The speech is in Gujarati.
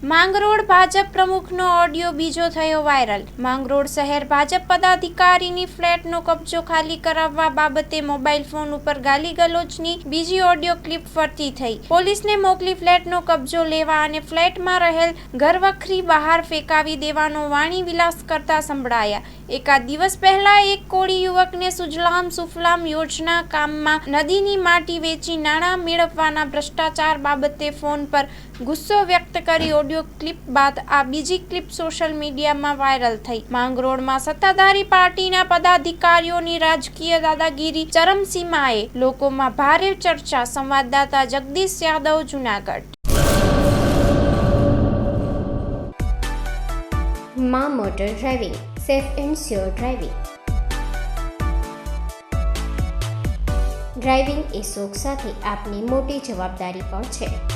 માંગરોળ ભાજપ પ્રમુખનો ઓડિયો બીજો થયો વાયરલ. માંગરોળ શહેર ભાજપ પદાધિકારીની ફ્લેટનો કબજો ખાલી કરાવવા બાબતે મોબાઈલ ફોન ઉપર ગાલીગલોચની બીજી ઓડિયો ક્લિપ ફરતી થઈ. પોલીસને મોકલી ફ્લેટનો કબજો લેવા અને ફ્લેટમાં રહેલ ઘરવખરી બહાર ફેંકાવી દેવાનો વાણી વિલાસ કરતા સંભળાયા. એકાદ દિવસ પહેલા એક કોળી યુવકને સુજલામ સુફલામ યોજના કામમાં નદીની માટી વેચી નાણાં મેળવવાના ભ્રષ્ટાચાર બાબતે ફોન પર ગુસ્સો વ્યક્ત કરી ઓડિયો ક્લિપ બાદ આ બીજી ક્લિપ સોશિયલ મીડિયામાં વાયરલ થઈ. માંગરોળમાં સત્તાધારી પાર્ટીના પદાધિકારીઓની રાજકીય દાદાગીરી ચરમસીમાએ. લોકોમાં ભારે ચર્ચા, સંવાદદાતા જગદીશ યાદવ, જુનાગઢ. મા motor driving, safe and sure driving. Driving એ શોખ સાથે આપની મોટી જવાબદારી પણ છે.